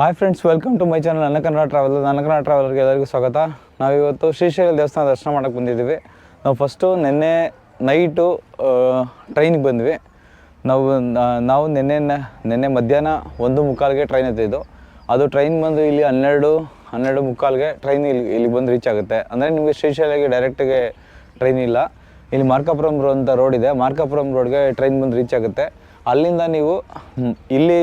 Hi friends welcome to my channel ನನ್ನ travel ನನ್ನ ಕನ್ನಡ ಟ್ರಾವೆಲರ್ಗೆ ಎಲ್ಲರಿಗೂ ಸ್ವಾಗತ. ನಾವಿವತ್ತು ಶ್ರೀಶೈಲ ದೇವಸ್ಥಾನ ದರ್ಶನ ಮಾಡೋಕ್ಕೆ ಬಂದಿದ್ದೀವಿ. ನಾವು ಫಸ್ಟು ನಿನ್ನೆ ನೈಟು ಟ್ರೈನಿಗೆ ಬಂದ್ವಿ. ನಾವು ನಾವು ನಿನ್ನೆ ನಿನ್ನೆ ಮಧ್ಯಾಹ್ನ ಒಂದು ಮುಕ್ಕಾಲ್ಗೆ ಟ್ರೈನ್ ಎತ್ತಿದ್ದು. ಅದು ಟ್ರೈನ್ ಬಂದು ಇಲ್ಲಿ ಹನ್ನೆರಡು ಹನ್ನೆರಡು ಮುಕ್ಕಾಲ್ಗೆ ಟ್ರೈನ್ ಇಲ್ಲಿ ಇಲ್ಲಿ ಬಂದು ರೀಚ್ ಆಗುತ್ತೆ. ಅಂದರೆ ನಿಮಗೆ ಶ್ರೀಶೈಲಗೆ ಡೈರೆಕ್ಟಿಗೆ ಟ್ರೈನ್ ಇಲ್ಲ. ಇಲ್ಲಿ ಮಾರ್ಕಾಪುರಂ ರೋ ಅಂತ ರೋಡ್ ಇದೆ. ಮಾರ್ಕಾಪುರಂ ರೋಡ್ಗೆ ಟ್ರೈನ್ ಬಂದು ರೀಚ್ ಆಗುತ್ತೆ. ಅಲ್ಲಿಂದ ನೀವು ಇಲ್ಲಿ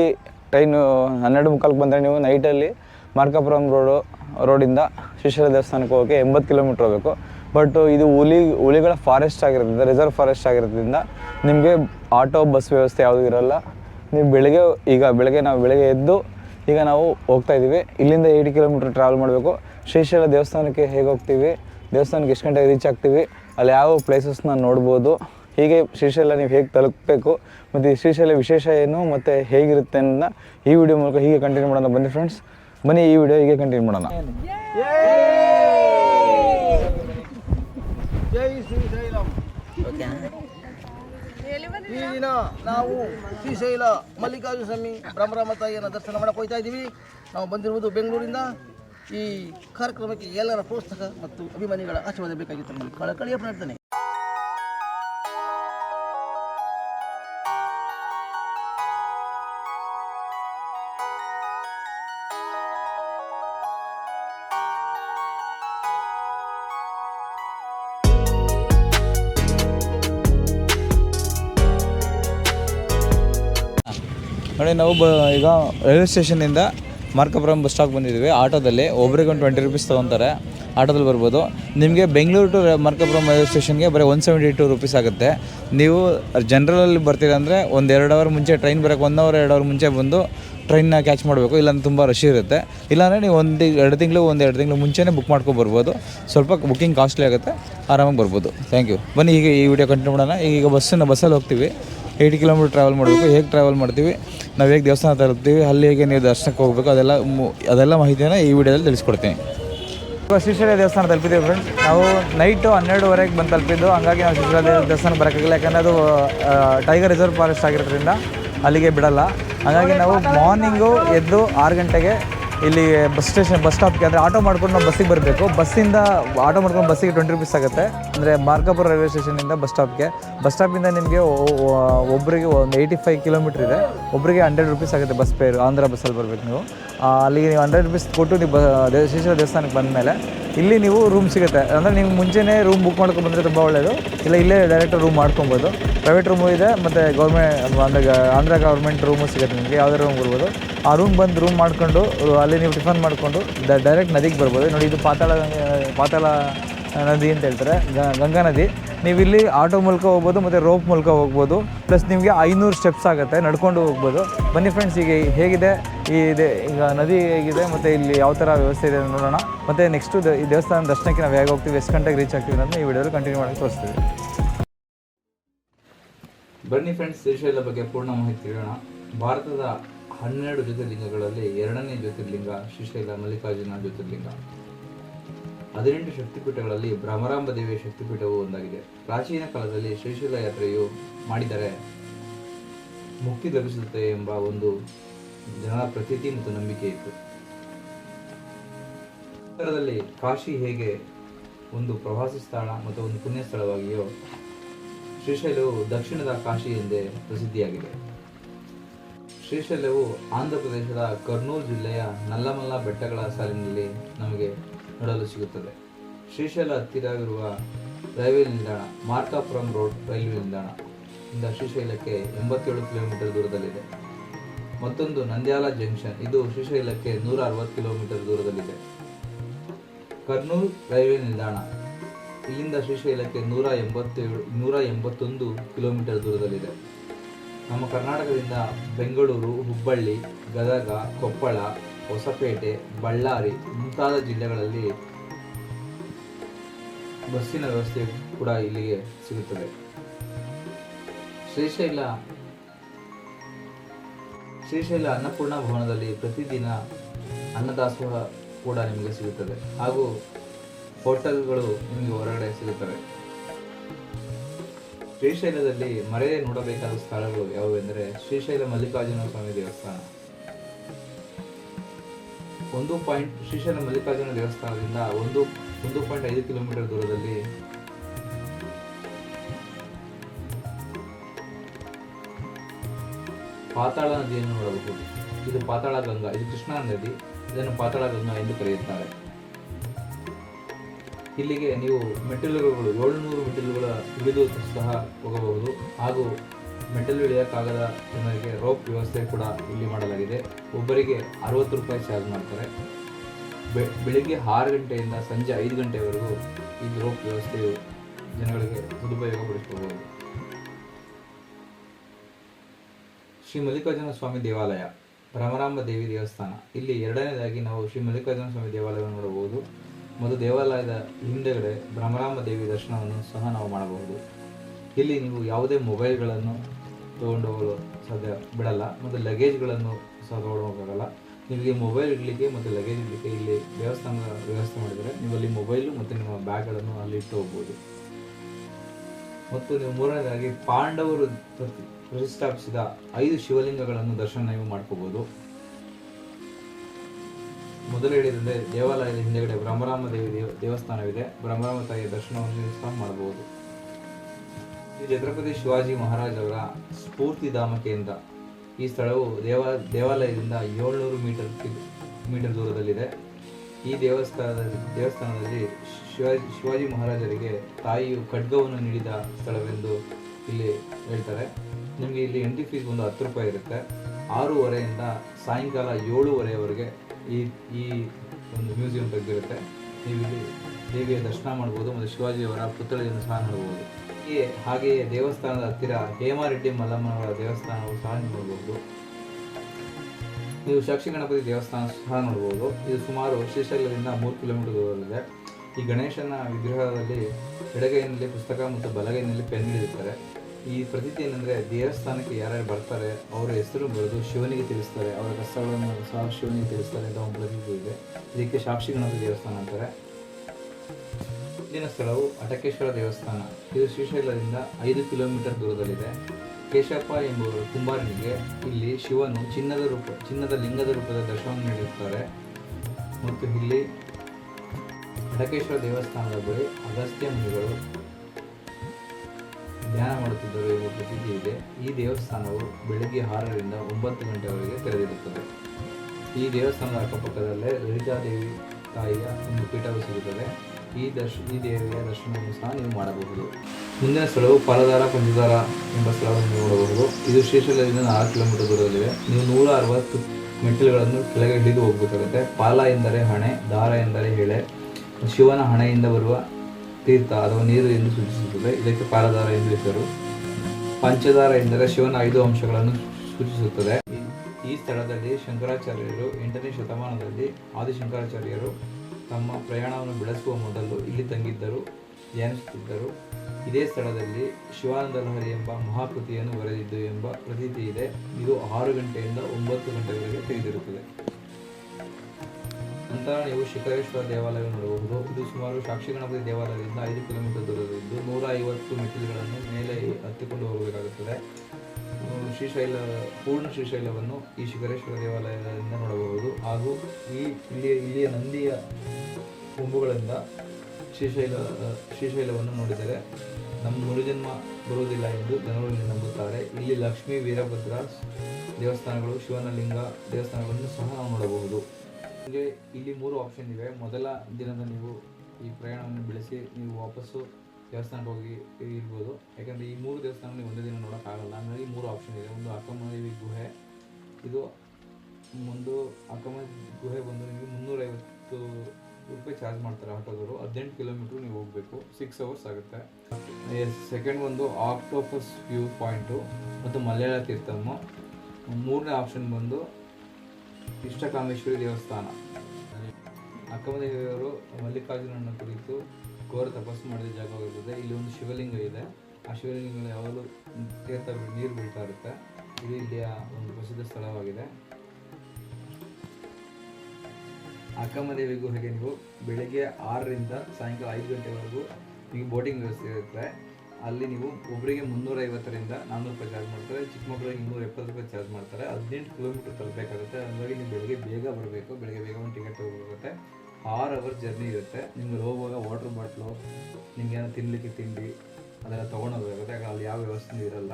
ಟ್ರೈನು ಹನ್ನೆರಡು ಮುಕ್ಕಾಲ್ಗೆ ಬಂದರೆ ನೀವು ನೈಟಲ್ಲಿ ಮಾರ್ಕಾಪುರಂ ರೋಡು, ರೋಡಿಂದ ಶ್ರೀಶೈಲ ದೇವಸ್ಥಾನಕ್ಕೆ ಹೋಗೋಕ್ಕೆ ಎಂಬತ್ತು ಕಿಲೋಮೀಟ್ರ್ ಹೋಗಬೇಕು. ಬಟ್ ಇದು ಹುಲಿ, ಹುಲಿಗಳ ಫಾರೆಸ್ಟ್ ಆಗಿರೋದ್ರಿಂದ ರಿಸರ್ವ್ ಫಾರೆಸ್ಟ್ ಆಗಿರೋದ್ರಿಂದ ನಿಮಗೆ ಆಟೋ ಬಸ್ ವ್ಯವಸ್ಥೆ ಯಾವುದೂ ಇರೋಲ್ಲ. ನೀವು ಬೆಳಗ್ಗೆ, ಈಗ ಬೆಳಗ್ಗೆ ನಾವು ಬೆಳಗ್ಗೆ ಎದ್ದು ಈಗ ನಾವು ಹೋಗ್ತಾ ಇದ್ದೀವಿ. ಇಲ್ಲಿಂದ ಏಯ್ಟ್ ಕಿಲೋಮೀಟ್ರ್ ಟ್ರಾವೆಲ್ ಮಾಡಬೇಕು. ಶ್ರೀಶೈಲ ದೇವಸ್ಥಾನಕ್ಕೆ ಹೇಗೆ ಹೋಗ್ತೀವಿ? ದೇವಸ್ಥಾನಕ್ಕೆ ಎಷ್ಟು ಗಂಟೆಗೆ ರೀಚ್ ಆಗ್ತೀವಿ? ಅಲ್ಲಿ ಯಾವ ಪ್ಲೇಸಸ್ನ ನೋಡ್ಬೋದು? ಹೀಗೆ ಶ್ರೀಶೈಲ ನೀವು ಹೇಗೆ ತಲುಪಬೇಕು ಮತ್ತು ಈ ಶ್ರೀಶೈಲ ವಿಶೇಷ ಏನು ಮತ್ತು ಹೇಗಿರುತ್ತೆ ಅನ್ನೋದನ್ನ ಈ ವಿಡಿಯೋ ಮೂಲಕ ಹೀಗೆ ಕಂಟಿನ್ಯೂ ಮಾಡೋಣ. ಬನ್ನಿ ಫ್ರೆಂಡ್ಸ್ ಬನ್ನಿ ಈ ವಿಡಿಯೋ ಹೀಗೆ ಕಂಟಿನ್ಯೂ ಮಾಡೋಣ. ಜೈ ಈ ದಿನ ನಾವು ಶ್ರೀಶೈಲ ಮಲ್ಲಿಕಾರ್ಜುನ ಸ್ವಾಮಿ ಬ್ರಹ್ಮರಾಮ ತಾಯಿಯನ್ನು ದರ್ಶನ ಮಾಡಕ್ಕೆ ಹೋಗ್ತಾ ಇದ್ದೀವಿ. ನಾವು ಬಂದಿರುವುದು ಬೆಂಗಳೂರಿಂದ. ಈ ಕಾರ್ಯಕ್ರಮಕ್ಕೆ ಎಲ್ಲರ ಪ್ರೋತ್ಸಾಹ ಮತ್ತು ಅಭಿಮಾನಿಗಳ ಆಶೀರ್ವಾದ ಬೇಕಾಗಿತ್ತು ನಮಗೆ. ಕಳಕಳಿಯ ಪ್ರಾರ್ಥನೆ ನೋಡಿ, ನಾವು ಬ ಈಗ ರೈಲ್ವೆ ಸ್ಟೇಷನಿಂದ ಮಾರ್ಕಪುರಂ ಬಸ್ ಸ್ಟಾಪ್ ಬಂದಿದ್ದೀವಿ. ಆಟೋದಲ್ಲಿ ಒಬ್ರಿಗೆ ಒಂದು ಟ್ವೆಂಟಿ ರುಪೀಸ್ ತೊಗೊತಾರೆ. ಆಟೋದಲ್ಲಿ ಬರ್ಬೋದು. ನಿಮಗೆ ಬೆಂಗಳೂರು ಟು ಮಾರ್ಕಪುರಂ ರೈಲ್ವೆ ಸ್ಟೇಷನ್ಗೆ ಬರೀ ಒನ್ ಸೆವೆಂಟಿ ಟು ರುಪೀಸ್ ಆಗುತ್ತೆ. ನೀವು ಜನರಲಲ್ಲಿ ಬರ್ತೀರ ಅಂದರೆ ಒಂದು ಎರಡು ಅವರ್ ಮುಂಚೆ ಟ್ರೈನ್ ಬರೋಕ್ಕೆ ಒನ್ ಅವರ್ ಎರಡು ಅವರ್ ಮುಂಚೆ ಬಂದು ಟ್ರೈನ್ನ ಕ್ಯಾಚ್ ಮಾಡಬೇಕು. ಇಲ್ಲಾಂದ್ರೆ ತುಂಬ ರಶ್ ಇರುತ್ತೆ. ಇಲ್ಲಾಂದರೆ ನೀವು ಒಂದು ಎರಡು ತಿಂಗಳು, ಒಂದು ಎರಡು ತಿಂಗಳು ಮುಂಚೆನೇ ಬುಕ್ ಮಾಡ್ಕೊಂಡು ಬರ್ಬೋದು. ಸ್ವಲ್ಪ ಬುಕ್ಕಿಂಗ್ ಕಾಸ್ಟ್ಲಿ ಆಗುತ್ತೆ. ಆರಾಮಾಗಿ ಬರ್ಬೋದು. ಥ್ಯಾಂಕ್ ಯು ಬನ್ನಿ ಈಗ ಈ ವಿಡಿಯೋ ಕಂಟಿನ್ಯೂ ಮಾಡೋಣ. ಈಗ ಬಸ್ಸನ್ನು ಬಸ್ಸಲ್ಲಿ ಹೋಗ್ತೀವಿ. ಏಯ್ಟಿ ಕಿಲೋಮೀಟರ್ ಟ್ರಾವೆಲ್ ಮಾಡಬೇಕು. ಹೇಗೆ ಟ್ರಾವೆಲ್ ಮಾಡ್ತೀವಿ? ನಾವು ಹೇಗೆ ದೇವಸ್ಥಾನ ತರ್ತೀವಿ ಅಲ್ಲಿ ಹೇಗೆ ನೀವು ದರ್ಶನಕ್ಕೆ ಹೋಗಬೇಕು? ಅದೆಲ್ಲ ಅದೆಲ್ಲ ಮಾಹಿತಿಯನ್ನು ಈ ವಿಡಿಯೋದಲ್ಲಿ ತಿಳಿಸ್ಕೊಡ್ತೀನಿ. ಇವಾಗ ಶ್ರೀಶೈಲ ದೇವಸ್ಥಾನ ತಲುಪಿದ್ದೀವಿ ಫ್ರೆಂಡ್ಸ್ ನಾವು ನೈಟು ಹನ್ನೆರಡುವರೆಗೆ ಬಂದು ತಲುಪಿದ್ದು. ಹಂಗಾಗಿ ನಾವು ಶ್ರೀಶೈಲ ದೇವ- ದೇವಸ್ಥಾನ ಬರೋಕ್ಕಾಗಿಲ್ಲ. ಯಾಕಂದರೆ ಅದು ಟೈಗರ್ ರಿಸರ್ವ್ ಫಾರೆಸ್ಟ್ ಆಗಿರೋದ್ರಿಂದ ಅಲ್ಲಿಗೆ ಬಿಡಲ್ಲ. ಹಾಗಾಗಿ ನಾವು ಮಾರ್ನಿಂಗು ಎದ್ದು ಆರು ಗಂಟೆಗೆ ಇಲ್ಲಿ ಬಸ್ ಸ್ಟೇಷನ್, ಬಸ್ ಸ್ಟಾಪ್ಗೆ ಅಂದರೆ ಆಟೋ ಮಾಡ್ಕೊಂಡು ನಾವು ಬಸ್ಸಿಗೆ ಬರಬೇಕು. ಬಸ್ಸಿಂದ ಆಟೋ ಮಾಡ್ಕೊಂಡು ಬಸ್ಸಿಗೆ ಟ್ವೆಂಟಿ ರುಪೀಸ್ ಆಗುತ್ತೆ. ಅಂದರೆ ಮಾರ್ಕಾಪುರ ರೈಲ್ವೆ ಸ್ಟೇಷನಿಂದ ಬಸ್ ಸ್ಟಾಪ್ಗೆ ಬಸ್ ಸ್ಟಾಪಿಂದ ನಿಮಗೆ ಒಬ್ಬರಿಗೆ ಒಂದು ಏಯ್ಟಿ ಫೈವ್ ಕಿಲೋಮೀಟ್ರ್ ಇದೆ. ಒಬ್ಬರಿಗೆ ಹಂಡ್ರೆಡ್ ರುಪೀಸ್ ಆಗುತ್ತೆ ಬಸ್ ಪೇರು ಆಂಧ್ರ ಬಸ್ಸಲ್ಲಿ ಬರಬೇಕು ನೀವು. ಅಲ್ಲಿಗೆ ನೀವು ಹಂಡ್ರೆಡ್ ರುಪೀಸ್ ಕೊಟ್ಟು ನೀವು ಬ ದೇ- ಬಂದ ದೇವಸ್ಥಾನಕ್ಕೆ ಬಂದಮೇಲೆ ಇಲ್ಲಿ ನೀವು ರೂಮ್ ಸಿಗುತ್ತೆ. ಅಂದರೆ ನೀವು ಮುಂಚೆನೇ ರೂಮ್ ಬುಕ್ ಮಾಡ್ಕೊಂಡು ಬಂದರೆ ತುಂಬ ಒಳ್ಳೆಯದು ಇಲ್ಲ, ಇಲ್ಲೇ ಡೈರೆಕ್ಟ್ ರೂಮ್ ಮಾಡ್ಕೊಬೋದು. ಪ್ರೈವೇಟ್ ರೂಮು ಇದೆ, ಮತ್ತು ಗೌರ್ಮೆಂಟ್ ಅಂದರೆ ಆಂಧ್ರ ಗೌರ್ಮೆಂಟ್ ರೂಮು ಸಿಗುತ್ತೆ ನಿಮಗೆ, ಯಾವುದೇ ರೂಮ್ ಬರ್ಬೋದು ಆ ರೂಮ್ ಬಂದು ರೂಮ್ ಮಾಡ್ಕೊಂಡು, ಅಲ್ಲಿ ನೀವು ಟಿಫನ್ ಮಾಡಿಕೊಂಡು ಡೈರೆಕ್ಟ್ ನದಿಗೆ ಬರ್ಬೋದು. ನೋಡಿ, ಇದು ಪಾತಾಳ ಪಾತಾಳ ನದಿ ಅಂತ ಹೇಳ್ತಾರೆ ಗಂಗಾ ನದಿ. ನೀವು ಇಲ್ಲಿ ಆಟೋ ಮೂಲಕ ಹೋಗ್ಬೋದು ಮತ್ತು ರೋಪ್ ಮೂಲಕ ಹೋಗ್ಬೋದು. ಪ್ಲಸ್ ನಿಮಗೆ ಐನೂರು ಸ್ಟೆಪ್ಸ್ ಆಗುತ್ತೆ, ನಡ್ಕೊಂಡು ಹೋಗ್ಬೋದು. ಬನ್ನಿ ಫ್ರೆಂಡ್ಸ್ ಈಗ ಹೇಗಿದೆ, ಈ ಇದೆ, ಈಗ ನದಿ ಹೇಗಿದೆ, ಮತ್ತು ಇಲ್ಲಿ ಯಾವ ಥರ ವ್ಯವಸ್ಥೆ ಇದೆ ನೋಡೋಣ. ಮತ್ತು ನೆಕ್ಸ್ಟು ಈ ದೇವಸ್ಥಾನ ದರ್ಶನಕ್ಕೆ ನಾವು ಹೇಗೆ ಹೋಗ್ತೀವಿ, ಎಷ್ಟು ಗಂಟೆಗೆ ರೀಚ್ ಆಗ್ತೀವಿ ಅನ್ನೋದನ್ನ ಈ ವಿಡಿಯೋದಲ್ಲಿ ಕಂಟಿನ್ಯೂ ಮಾಡೋಕ್ಕೆ ತೋರಿಸ್ತೀವಿ. ಬನ್ನಿ ಫ್ರೆಂಡ್ಸ್ ಶ್ರೀಶೈಲ ಬಗ್ಗೆ ಪೂರ್ಣ ಮಾಹಿತಿ ತಿಳಿಯೋಣ. ಭಾರತದ ಹನ್ನೆರಡು ಜ್ಯೋತಿರ್ಲಿಂಗಗಳಲ್ಲಿ ಎರಡನೇ ಜ್ಯೋತಿರ್ಲಿಂಗ ಶ್ರೀಶೈಲ ಮಲ್ಲಿಕಾರ್ಜುನ ಜ್ಯೋತಿರ್ಲಿಂಗ. ಹದಿನೆಂಟು ಶಕ್ತಿಪೀಠಗಳಲ್ಲಿ ಭ್ರಮರಾಂಬ ದೇವಿಯ ಶಕ್ತಿಪೀಠವು ಒಂದಾಗಿದೆ. ಪ್ರಾಚೀನ ಕಾಲದಲ್ಲಿ ಶ್ರೀಶೈಲ ಯಾತ್ರೆಯು ಮಾಡಿದರೆ ಮುಕ್ತಿ ಲಭಿಸುತ್ತೆ ಎಂಬ ಒಂದು ಜನರ ಪ್ರತೀತಿ ಮತ್ತು ನಂಬಿಕೆ ಇತ್ತು. ಉತ್ತರದಲ್ಲಿ ಕಾಶಿ ಹೇಗೆ ಒಂದು ಪ್ರವಾಸಿ ಸ್ಥಳ ಮತ್ತು ಒಂದು ಪುಣ್ಯ ಸ್ಥಳವಾಗಿಯೋ, ಶ್ರೀಶೈಲವು ದಕ್ಷಿಣದ ಕಾಶಿ ಎಂದೇ ಪ್ರಸಿದ್ಧಿಯಾಗಿದೆ. ಶ್ರೀಶೈಲವು ಆಂಧ್ರ ಪ್ರದೇಶದ ಕರ್ನೂಲ್ ಜಿಲ್ಲೆಯ ನಲ್ಲಮಲ್ಲ ಬೆಟ್ಟಗಳ ಸಾಲಿನಲ್ಲಿ ನಮಗೆ ನೋಡಲು ಸಿಗುತ್ತದೆ. ಶ್ರೀಶೈಲ ಹತ್ತಿರವಿರುವ ರೈಲ್ವೆ ನಿಲ್ದಾಣ, ಮಾರ್ಕಾಪುರಂ ರೋಡ್ ರೈಲ್ವೆ ನಿಲ್ದಾಣ, ಇಂದ ಶ್ರೀಶೈಲಕ್ಕೆ ಎಂಬತ್ತೇಳು ಕಿಲೋಮೀಟರ್ ದೂರದಲ್ಲಿದೆ. ಮತ್ತೊಂದು ನಂದ್ಯಾಲ ಜಂಕ್ಷನ್, ಇದು ಶ್ರೀಶೈಲಕ್ಕೆ ನೂರ ಅರವತ್ತು ಕಿಲೋಮೀಟರ್ ದೂರದಲ್ಲಿದೆ. ಕರ್ನೂಲ್ ರೈಲ್ವೆ ನಿಲ್ದಾಣ, ಇಲ್ಲಿಂದ ಶ್ರೀಶೈಲಕ್ಕೆ ನೂರ ಎಂಬತ್ತೇಳು, ನೂರ ಎಂಬತ್ತೊಂದು ಕಿಲೋಮೀಟರ್ ದೂರದಲ್ಲಿದೆ. ನಮ್ಮ ಕರ್ನಾಟಕದಿಂದ ಬೆಂಗಳೂರು, ಹುಬ್ಬಳ್ಳಿ, ಗದಗ, ಕೊಪ್ಪಳ ಹೊಸಪೇಟೆ, ಬಳ್ಳಾರಿ ಮುಂತಾದ ಜಿಲ್ಲೆಗಳಲ್ಲಿ ಬಸ್ಸಿನ ವ್ಯವಸ್ಥೆ ಕೂಡ ಇಲ್ಲಿಗೆ ಸಿಗುತ್ತದೆ. ಶ್ರೀಶೈಲ ಶ್ರೀಶೈಲ ಅನ್ನಪೂರ್ಣ ಭವನದಲ್ಲಿ ಪ್ರತಿದಿನ ಅನ್ನದಾಸೋಹ ಕೂಡ ನಿಮಗೆ ಸಿಗುತ್ತದೆ. ಹಾಗೂ ಹೋಟೆಲ್ಗಳು ನಿಮಗೆ ಹೊರಗಡೆ ಸಿಗುತ್ತವೆ. ಶ್ರೀಶೈಲದಲ್ಲಿ ಮರೆಯೇ ನೋಡಬೇಕಾದ ಸ್ಥಳಗಳು ಯಾವುವೆಂದರೆ ಶ್ರೀಶೈಲ ಮಲ್ಲಿಕಾರ್ಜುನ ಸ್ವಾಮಿ ದೇವಸ್ಥಾನ. ಒಂದು ಪಾಯಿಂಟ್ ಶ್ರೀಶೈಲ ಮಲ್ಲಿಕಾರ್ಜುನ ದೇವಸ್ಥಾನದಿಂದ ಒಂದು ಒಂದು ಪಾಯಿಂಟ್ ಐದು ಕಿಲೋಮೀಟರ್ ದೂರದಲ್ಲಿ ಪಾತಾಳ ನದಿಯನ್ನು ನೋಡಬಹುದು. ಇದು ಪಾತಾಳ ಗಂಗಾ, ಇದು ಕೃಷ್ಣಾ ನದಿ, ಇದನ್ನು ಪಾತಾಳ ಗಂಗಾ ಎಂದು ಕರೆಯುತ್ತಾರೆ. ಇಲ್ಲಿಗೆ ನೀವು ಮೆಟ್ಟಿಲುಗಳು, ಏಳುನೂರು ಮೆಟ್ಟಿಲುಗಳ ಇಳಿದು ಸಹ ಹೋಗಬಹುದು. ಹಾಗೂ ಮೆಟ್ಟಿಲು ಇಳಿಯೋಕ್ಕಾಗದ ಜನರಿಗೆ ರೋಪ್ ವ್ಯವಸ್ಥೆ ಕೂಡ ಇಲ್ಲಿ ಮಾಡಲಾಗಿದೆ. ಒಬ್ಬರಿಗೆ ಅರವತ್ತು ರೂಪಾಯಿ ಚಾರ್ಜ್ ಮಾಡ್ತಾರೆ. ಬೆ- ಬೆಳಿಗ್ಗೆ ಆರು ಗಂಟೆಯಿಂದ ಸಂಜೆ ಐದು ಗಂಟೆವರೆಗೂ ಈ ರೋಪ್ ವ್ಯವಸ್ಥೆಯು ಜನಗಳಿಗೆ ಸದುಪಯೋಗಪಡಿಸಬಹುದು. ಶ್ರೀ ಮಲ್ಲಿಕಾರ್ಜುನ ಸ್ವಾಮಿ ದೇವಾಲಯ, ಭ್ರಮರಾಂಬ ದೇವಿ ದೇವಸ್ಥಾನ. ಇಲ್ಲಿ ಎರಡನೇದಾಗಿ ನಾವು ಶ್ರೀ ಮಲ್ಲಿಕಾರ್ಜುನ ಸ್ವಾಮಿ ದೇವಾಲಯವನ್ನು ನೋಡಬಹುದು. ಮತ್ತು ದೇವಾಲಯದ ಹಿಂದೆಗಡೆ ಭ್ರಮರಾಂಬ ದೇವಿ ದರ್ಶನವನ್ನು ಸಹ ನಾವು ಮಾಡಬಹುದು. ಇಲ್ಲಿ ನೀವು ಯಾವುದೇ ಮೊಬೈಲ್ಗಳನ್ನು ತಗೊಂಡು ಹೋಗಲು ಸಾಧ್ಯ ಬಿಡಲ್ಲ. ಮತ್ತು ಲಗೇಜ್ಗಳನ್ನು ಸಹ ತಗೊಂಡು ಹೋಗೋಕ್ಕಾಗಲ್ಲ ನಿಮಗೆ ಮೊಬೈಲ್ ಇಡಲಿಕ್ಕೆ ಮತ್ತು ಲಗೇಜ್ ಇಡಲಿಕ್ಕೆ ಇಲ್ಲಿ ದೇವಸ್ಥಾನದ ವ್ಯವಸ್ಥೆ ಮಾಡಿದರೆ ನೀವು ಅಲ್ಲಿ ಮೊಬೈಲು ಮತ್ತು ನಿಮ್ಮ ಬ್ಯಾಗ್ಗಳನ್ನು ಅಲ್ಲಿ ಇಟ್ಟು ಹೋಗ್ಬೋದು. ಮತ್ತು ನೀವು ಮೂರನೇದಾಗಿ ಪಾಂಡವರು ಪ್ರತಿ- ಪ್ರತಿಷ್ಠಾಪಿಸಿದ ಐದು ಶಿವಲಿಂಗಗಳನ್ನು ದರ್ಶನ ನೀವು ಮಾಡ್ಕೋಬೋದು. ಮೊದಲು ಹೇಳಿದಂತೆ ದೇವಾಲಯದ ಹಿಂದೆಗಡೆ ಬ್ರಹ್ಮರಾಮ ದೇವಿ ದೇವ ದೇವಸ್ಥಾನವಿದೆ. ಬ್ರಹ್ಮರಾಮ ತಾಯಿಯ ದರ್ಶನವನ್ನು ನೀವು ಸಹ ಮಾಡಬಹುದು ಛತ್ರಪತಿ ಶಿವಾಜಿ ಮಹಾರಾಜ್ ಅವರ ಸ್ಫೂರ್ತಿಧಾಮ ಕೇಂದ್ರ ಈ ಸ್ಥಳವು ದೇವ, ದೇವಾಲಯದಿಂದ ಏಳ್ನೂರು ಮೀಟರ್ ಮೀಟರ್ ದೂರದಲ್ಲಿದೆ. ಈ ದೇವಸ್ಥಾನದ, ದೇವಸ್ಥಾನದಲ್ಲಿ ಶಿವಾಜಿ ಶಿವಾಜಿ ಮಹಾರಾಜರಿಗೆ ತಾಯಿಯು ಖಡ್ಗವನ್ನು ನೀಡಿದ ಸ್ಥಳವೆಂದು ಇಲ್ಲಿ ಹೇಳ್ತಾರೆ. ನಿಮಗೆ ಇಲ್ಲಿ ಎಂಟ್ರಿ ಫೀಸ್ ಒಂದು ಹತ್ತು ರೂಪಾಯಿ ಇರುತ್ತೆ. ಆರೂವರೆಯಿಂದ ಸಾಯಂಕಾಲ ಏಳುವರೆಯವರೆಗೆ ಈ ಈ ಒಂದು ಮ್ಯೂಸಿಯಂ ತೆಗೆದಿರುತ್ತೆ. ನೀವು ಇಲ್ಲಿ ದೇವಿಯ ದರ್ಶನ ಮಾಡ್ಬೋದು ಮತ್ತು ಶಿವಾಜಿಯವರ ಪುತ್ಥಳಿಯನ್ನು ಸಹ ನೋಡ್ಬೋದು. ಹಾಗೆಯೇ ಹಾಗೆಯೇ ದೇವಸ್ಥಾನದ ಹತ್ತಿರ ಹೇಮಾರೆಡ್ಡಿ ಮಲ್ಲಮ್ಮನವರ ದೇವಸ್ಥಾನವು ಸಹ ನೋಡಬಹುದು ನೀವು ಶಕ್ಷಿ ಗಣಪತಿ ದೇವಸ್ಥಾನ ಸಹ ನೋಡಬಹುದು ಇದು ಸುಮಾರು ಶ್ರೀಶೈಲದಿಂದ ಮೂರು ಕಿಲೋಮೀಟರ್ ದೂರದಲ್ಲಿದೆ. ಈ ಗಣೇಶನ ವಿಗ್ರಹದಲ್ಲಿ ಎಡಗೈನಲ್ಲಿ ಪುಸ್ತಕ ಮತ್ತು ಬಲಗೈನಲ್ಲಿ ಪೆನ್ ಹಿಡಿದಿರ್ತಾರೆ ಈ ಪ್ರತೀತಿ ಏನಂದ್ರೆ ದೇವಸ್ಥಾನಕ್ಕೆ ಯಾರ್ಯಾರು ಬರ್ತಾರೆ, ಅವರ ಹೆಸರು ಬರೆದು ಶಿವನಿಗೆ ತಿಳಿಸ್ತಾರೆ, ಅವರ ಕಷ್ಟಗಳನ್ನು ಸಹ ಶಿವನಿಗೆ ತಿಳಿಸ್ತಾರೆ ಅಂತ ಒಂದು ಪ್ರತೀತಿ ಇದೆ. ಇದಕ್ಕೆ ಸಾಕ್ಷಿ ಗಣಪತಿ ದೇವಸ್ಥಾನ ಅಂತಾರೆ. ಇಲ್ಲಿನ ಸ್ಥಳವು ಅಟಕೇಶ್ವರ ದೇವಸ್ಥಾನ. ಇದು ಶ್ರೀಶೈಲದಿಂದ ಐದು ಕಿಲೋಮೀಟರ್ ದೂರದಲ್ಲಿದೆ. ಕೇಶಪ್ಪ ಎಂಬುವರು ಕುಂಬಾರನಿಗೆ ಇಲ್ಲಿ ಶಿವನು ಚಿನ್ನದ ರೂಪ, ಚಿನ್ನದ ಲಿಂಗದ ರೂಪದ ದರ್ಶನವನ್ನು ನೀಡುತ್ತಾರೆ. ಮತ್ತು ಇಲ್ಲಿ ಅಟಕೇಶ್ವರ ದೇವಸ್ಥಾನದ ಬಳಿ ಅಗಸ್ತ್ಯ ಮುನಿಗಳು ಧ್ಯಾನ ಮಾಡುತ್ತಿದ್ದರು ಎಂಬ ಪ್ರತೀತಿ ಇದೆ. ಈ ದೇವಸ್ಥಾನವು ಬೆಳಗ್ಗೆ ಆರರಿಂದ ಒಂಬತ್ತು ಗಂಟೆವರೆಗೆ ತೆರೆದಿರುತ್ತದೆ. ಈ ದೇವಸ್ಥಾನದ ಅಕ್ಕಪಕ್ಕದಲ್ಲೇ ಲಲಿತಾದೇವಿ ತಾಯಿಯ ಒಂದು ಪೀಠವು ಸಿಗುತ್ತದೆ. ಈ ದರ್ಶ, ಈ ದೇವಿಯ ದರ್ಶನವನ್ನು ಸಹ ನೀವು ಮಾಡಬಹುದು. ಮುಂದಿನ ಸ್ಥಳವು ಪಾಲದಾರ ಪಂಚದಾರ ಎಂಬ ಸ್ಥಳವನ್ನು ನೋಡಬಹುದು. ಇದು ಶ್ರೀಶೈಲದಿಂದ ನಾಲ್ಕು ಕಿಲೋಮೀಟರ್ ದೂರದಲ್ಲಿದೆ ನೀವು ನೂರ ಅರವತ್ತು ಮೆಟ್ಟಿಲುಗಳನ್ನು ಕೆಳಗೆ ಹಿಡಿದು ಹೋಗಬೇಕಾಗುತ್ತೆ. ಪಾಲ ಎಂದರೆ ಹಣೆ, ದಾರ ಎಂದರೆ ಹೇಳೆ ಶಿವನ ಹಣೆಯಿಂದ ಬರುವ ತೀರ್ಥ ಅಥವಾ ನೀರು ಎಂದು ಸೂಚಿಸುತ್ತದೆ. ಇದಕ್ಕೆ ಪಾಲದಾರ ಎಂದು ಹೆಸರು. ಪಂಚದಾರ ಎಂದರೆ ಶಿವನ ಐದು ಅಂಶಗಳನ್ನು ಸೂಚಿಸುತ್ತದೆ. ಈ- ಈ ಸ್ಥಳದಲ್ಲಿ ಶಂಕರಾಚಾರ್ಯರು ಎಂಟನೇ ಶತಮಾನದಲ್ಲಿ ಆದಿಶಂಕರಾಚಾರ್ಯರು ತಮ್ಮ ಪ್ರಯಾಣವನ್ನು ಬೆಳೆಸುವ ಮೊದಲು ಇಲ್ಲಿ ತಂಗಿದ್ದರು, ಧ್ಯಾನಿಸುತ್ತಿದ್ದರು. ಇದೇ ಸ್ಥಳದಲ್ಲಿ ಶಿವಾನಂದ ಲಹರಿ ಎಂಬ ಮಹಾಕೃತಿಯನ್ನು ಬರೆದಿದ್ದು ಎಂಬ ಪ್ರತೀತಿ ಇದೆ. ಇದು ಆರು ಗಂಟೆಯಿಂದ ಒಂಬತ್ತು ಗಂಟೆಗಳಿಗೆ ತಿಳಿದಿರುತ್ತದೆ ನಂತರ ನೀವು ಶಿಖರೇಶ್ವರ ದೇವಾಲಯ ನೋಡಬಹುದು. ಇದು ಸುಮಾರು ಸಾಕ್ಷಿ ಗಣಪತಿ ದೇವಾಲಯದಿಂದ ಐದು ಕಿಲೋಮೀಟರ್ ದೂರದಲ್ಲಿದ್ದು ನೂರ ಐವತ್ತು ಮೆಟ್ಟಿಲುಗಳನ್ನು ಮೇಲೆ ಹತ್ತಿಕೊಂಡು ಹೋಗಬೇಕಾಗುತ್ತದೆ. ಶ್ರೀಶೈಲ, ಪೂರ್ಣ ಶ್ರೀಶೈಲವನ್ನು ಈ ಶಿಖರೇಶ್ವರ ದೇವಾಲಯದಿಂದ ನೋಡಬಹುದು. ಹಾಗೂ ಈ ಇಲ್ಲಿಯ ಇಲ್ಲಿಯ ನಂದಿಯ ಕೊಂಬುಗಳಿಂದ ಶ್ರೀಶೈಲ, ಶ್ರೀಶೈಲವನ್ನು ನೋಡಿದರೆ ನಮ್ಮ ಮರುಜನ್ಮ ಬರುವುದಿಲ್ಲ ಎಂದು ಜನರು ನಂಬುತ್ತಾರೆ. ಇಲ್ಲಿ ಲಕ್ಷ್ಮೀ, ವೀರಭದ್ರ ದೇವಸ್ಥಾನಗಳು ಶಿವನ ಲಿಂಗ ದೇವಸ್ಥಾನಗಳನ್ನು ಸಹ ನಾವು ನೋಡಬಹುದು. ಇಲ್ಲಿ ಮೂರು ಆಪ್ಷನ್ ಇವೆ. ಮೊದಲ ದಿನದ ನೀವು ಈ ಪ್ರಯಾಣವನ್ನು ಬೆಳೆಸಿ, ನೀವು ವಾಪಸ್ಸು ದೇವಸ್ಥಾನಕ್ಕೆ ಹೋಗಿ ಇರ್ಬೋದು. ಯಾಕಂದರೆ ಈ ಮೂರು ದೇವಸ್ಥಾನ ನೀವು ಒಂದೇ ದಿನ ನೋಡೋಕ್ಕಾಗಲ್ಲ ಹಂಗಾಗಿ ಮೂರು ಆಪ್ಷನ್ ಇದೆ. ಒಂದು ಅಕ್ಕಮಹಾದೇವಿ ಗುಹೆ, ಇದು ಒಂದು ಅಕ್ಕಮ ಗುಹೆ ಬಂದು ನಿಮಗೆ ಮುನ್ನೂರೈವತ್ತು ರೂಪಾಯಿ ಚಾರ್ಜ್ ಮಾಡ್ತಾರೆ ಆಟೋದವರು. ಹದಿನೆಂಟು ಕಿಲೋಮೀಟ್ರ್ ನೀವು ಹೋಗಬೇಕು. ಸಿಕ್ಸ್ ಅವರ್ಸ್ ಆಗುತ್ತೆ. ಸೆಕೆಂಡ್ ಒಂದು ಆಕ್ಟೋಪಸ್ ವ್ಯೂ ಪಾಯಿಂಟು ಮತ್ತು ಮಲಯಾಳ ತೀರ್ಥಮ್ಮ. ಮೂರನೇ ಆಪ್ಷನ್ ಬಂದು ಇಷ್ಟಕಾಮೇಶ್ವರಿ ದೇವಸ್ಥಾನ. ಅಕ್ಕಮದೇವಿಯವರು ಮಲ್ಲಿಕಾರ್ಜುನನ ಕುರಿತು ಘೋರ ತಪಸ್ಸು ಮಾಡಿದ ಜಾಗವಾಗಿರ್ತದೆ ಇಲ್ಲಿ ಒಂದು ಶಿವಲಿಂಗ ಇದೆ. ಆ ಶಿವಲಿಂಗ ಯಾವಾಗಲೂ ತೀರ್ಥ ನೀರು ಬೀಳ್ತಾ ಇರುತ್ತೆ. ಇದು ಇಲ್ಲಿಯ ಒಂದು ಪ್ರಸಿದ್ಧ ಸ್ಥಳವಾಗಿದೆ. ಅಕ್ಕಮದೇವಿಗೂ ಹಾಗೆ ನೀವು ಬೆಳಗ್ಗೆ ಆರರಿಂದ ಸಾಯಂಕಾಲ ಐದು ಗಂಟೆವರೆಗೂ ನಿಮಗೆ ಬೋಟಿಂಗ್ ವ್ಯವಸ್ಥೆ ಇರುತ್ತೆ. ಅಲ್ಲಿ ನೀವು ಒಬ್ಬರಿಗೆ ಮುನ್ನೂರೈವತ್ತರಿಂದ ನಾನ್ನೂರು ರೂಪಾಯಿ ಚಾರ್ಜ್ ಮಾಡ್ತಾರೆ. ಚಿಕ್ಕಮಗಳೂರಿಗೆ ಇನ್ನೂರ ಎಪ್ಪತ್ತು ರೂಪಾಯಿ ಚಾರ್ಜ್ ಮಾಡ್ತಾರೆ. ಹದಿನೆಂಟು ಕಿಲೋಮೀಟರ್ ತಲುಪಬೇಕಾಗುತ್ತೆ. ಹಾಗಾಗಿ ನೀವು ಬೆಳಗ್ಗೆ ಬೇಗ ಬರಬೇಕು. ಬೆಳಗ್ಗೆ ಬೇಗ ಒಂದು ಟಿಕೆಟ್ ಹೋಗಬೇಕಾಗುತ್ತೆ ಆರು ಅವರ್ ಜರ್ನಿ ಇರುತ್ತೆ. ನಿಮ್ಗೆ ಹೋಗುವಾಗ ವಾಟರ್ ಬಾಟ್ಲು ನಿಮ್ಗೆ ಏನೋ ತಿನ್ನಲಿಕ್ಕೆ ತಿಂಡಿ, ಅದೆಲ್ಲ ತೊಗೊಂಡೋಗ್ಬೇಕಾಗುತ್ತೆ ಆಗ ಅಲ್ಲಿ ಯಾವ ವ್ಯವಸ್ಥೆನೂ ಇರಲ್ಲ.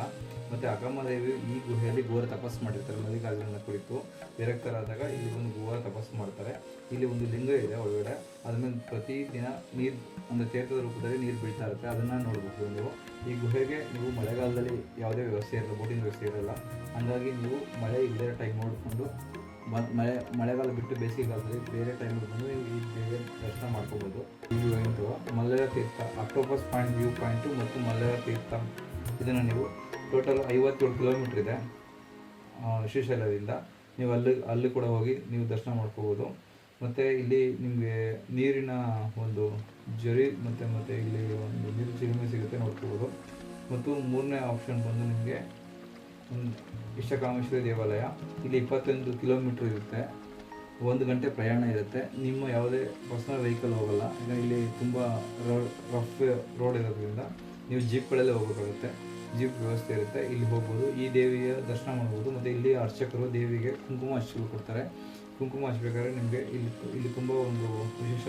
ಮತ್ತು ಅಕ್ಕಮ್ಮದೇವಿ ಈ ಗುಹೆಯಲ್ಲಿ ಗೋರ ತಪಸ್ಸು ಮಾಡಿರ್ತಾರೆ. ಮಲ್ಲಿಕಾರ್ಜುನ ಕುರಿತು ವಿರಕ್ತರಾದಾಗ ಇಲ್ಲಿ ಒಂದು ಘೋರ ತಪಸ್ಸು ಮಾಡ್ತಾರೆ. ಇಲ್ಲಿ ಒಂದು ಲಿಂಗ ಇದೆ ಒಳಗಡೆ. ಅದ್ರ ಮೇಲೆ ಪ್ರತಿದಿನ ನೀರು, ಒಂದು ತೀರ್ಥದ ರೂಪದಲ್ಲಿ ನೀರು ಬೀಳ್ತಾ ಇರುತ್ತೆ. ಅದನ್ನು ನೋಡಬಹುದು ನೀವು. ಈ ಗುಹೆಗೆ ನೀವು ಮಳೆಗಾಲದಲ್ಲಿ ಯಾವುದೇ ವ್ಯವಸ್ಥೆ ಇರಲ್ಲ, ಬೋಟಿಂಗ್ ವ್ಯವಸ್ಥೆ ಇರಲ್ಲ. ಹಾಗಾಗಿ ನೀವು ಮಳೆ ಇಲ್ಲದೇ ಟೈಮ್ ನೋಡಿಕೊಂಡು ಮಳೆ ಮಳೆಗಾಲ ಬಿಟ್ಟು ಬೇಸಿಗೆಗಾಲದಲ್ಲಿ ಬೇರೆ ಟೈಮಲ್ಲಿ ಬಂದು ಈ ದೇವಿಯ ದರ್ಶನ ಮಾಡ್ಕೋಬೋದು. ಇದು point Mallaya Theertha octopus point view point ಮತ್ತು ಮಲ್ಲಯ ತೀರ್ಥ. ಇದನ್ನು ನೀವು ಟೋಟಲ್ ಐವತ್ತೇಳು ಕಿಲೋಮೀಟ್ರ್ ಇದೆ ಶ್ರೀಶೈಲದಿಂದ. ನೀವು ಅಲ್ಲಿ ಅಲ್ಲಿ ಕೂಡ ಹೋಗಿ ನೀವು ದರ್ಶನ ಮಾಡ್ಕೋಬೋದು. ಮತ್ತು ಇಲ್ಲಿ ನಿಮಗೆ ನೀರಿನ ಒಂದು ಜರಿ ಮತ್ತು ಮತ್ತು ಇಲ್ಲಿ ಒಂದು ನೀರು ಚಿಲುಮೆ ಸಿಗುತ್ತೆ ನೋಡ್ಕೋಬೋದು. ಮತ್ತು ಮೂರನೇ ಆಪ್ಷನ್ ಬಂದು ನಿಮಗೆ ಇಷ್ಟಕಾಮೇಶ್ವರಿ ದೇವಾಲಯ. ಇಲ್ಲಿ ಇಪ್ಪತ್ತೊಂದು ಕಿಲೋಮೀಟ್ರ್ ಇರುತ್ತೆ. ಒಂದು ಗಂಟೆ ಪ್ರಯಾಣ ಇರುತ್ತೆ. ನಿಮ್ಮ ಯಾವುದೇ ಪರ್ಸ್ನಲ್ ವೆಹಿಕಲ್ ಹೋಗಲ್ಲ. ಈಗ ಇಲ್ಲಿ ತುಂಬ ರಫ್ ರೋಡ್ ಇರೋದ್ರಿಂದ ನೀವು ಜೀಪ್ಗಳಲ್ಲೇ ಹೋಗಬೇಕಾಗುತ್ತೆ. ಜೀಪ್ ವ್ಯವಸ್ಥೆ ಇರುತ್ತೆ. ಇಲ್ಲಿ ಹೋಗ್ಬೋದು. ಈ ದೇವಿಯ ದರ್ಶನ ಮಾಡ್ಬೋದು. ಮತ್ತು ಇಲ್ಲಿ ಅರ್ಚಕರು ದೇವಿಗೆ ಕುಂಕುಮ ಹಚ್ಚಲು ಕೊಡ್ತಾರೆ. ಕುಂಕುಮ ಹಚ್ಚಬೇಕಾದ್ರೆ ನಿಮಗೆ ಇಲ್ಲಿ ಇಲ್ಲಿ ತುಂಬ ಒಂದು ವಿಶೇಷ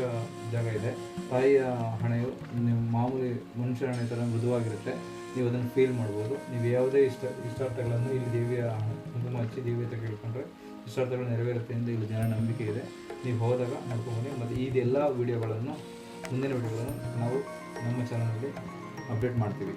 ಜಾಗ ಇದೆ. ತಾಯಿಯ ಹಣೆಯು ನಿಮ್ಮ ಮಾಮೂಲಿ ಮನುಷ್ಯರ ಹಣೆ ಥರ ಮೃದುವಾಗಿರುತ್ತೆ. ನೀವು ಅದನ್ನು ಫೀಲ್ ಮಾಡ್ಬೋದು. ನೀವು ಯಾವುದೇ ಇಷ್ಟ, ಇಷ್ಟಾರ್ಥಗಳನ್ನು ಇಲ್ಲಿ ದೇವಿಯ ಕುಂಕುಮ ಹಚ್ಚಿ ದೇವಿ ಹತ್ರ ಕೇಳ್ಕೊಂಡ್ರೆ ಇಷ್ಟಾರ್ಥಗಳು ನೆರವೇರುತ್ತೆ ಎಂದು ಇಲ್ಲಿ ಜನ ನಂಬಿಕೆ ಇದೆ. ನೀವು ಹೋದಾಗ ನೋಡ್ಕೊಂಡು ಮತ್ತು ಇದೆಲ್ಲ ವಿಡಿಯೋಗಳನ್ನು, ಮುಂದಿನ ವಿಡಿಯೋಗಳನ್ನು ನಾವು ನಮ್ಮ ಚಾನಲಲ್ಲಿ ಅಪ್ಡೇಟ್ ಮಾಡ್ತೀವಿ.